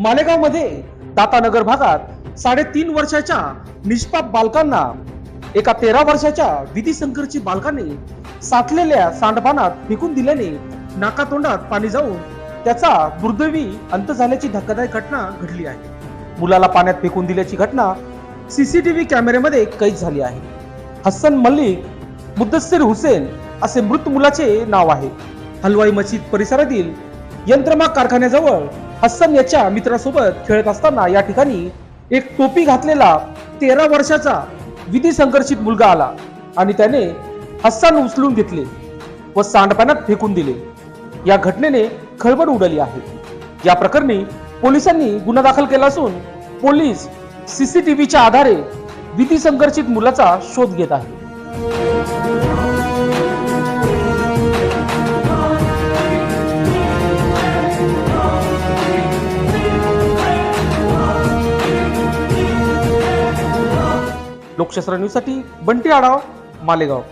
मालेगावमध्ये दातानगर भागात साडेतीन वर्षाच्या निष्पाप बालकांना एका तेरा वर्षाच्या विधी संकरची बालकाने साठलेल्या सांडपानात फेकून दिल्याने नाकातोंडात पाणी जाऊन त्याचा दुर्दैवी अंत झाल्याची धक्कादायक घटना घडली आहे. मुलाला पाण्यात फेकून दिल्याची घटना सीसीटीव्ही कॅमेऱ्यामध्ये कैद झाली आहे. हसन मल्लिक मुद्दस्सीर हुसेन असे मृत मुलाचे नाव आहे. हलवाई मशीद परिसरातील यंत्रमाग कारखान्याजवळ हसन याच्या मित्रासोबत खेळत असताना या ठिकाणी एक टोपी घातलेला तेरा वर्षाचा विधी संघर्षित मुलगा आला आणि त्याने हस्सान उचलून घेतले व सांडपाण्यात फेकून दिले. या घटनेने खळबळ उडाली आहे. या प्रकरणी पोलिसांनी गुन्हा दाखल केला असून पोलीस सीसीटीव्हीच्या आधारे विधी संघर्षित मुलाचा शोध घेत आहे लोकशास्त्र न्यूजसाठी बंटी आढाव मालेगाव.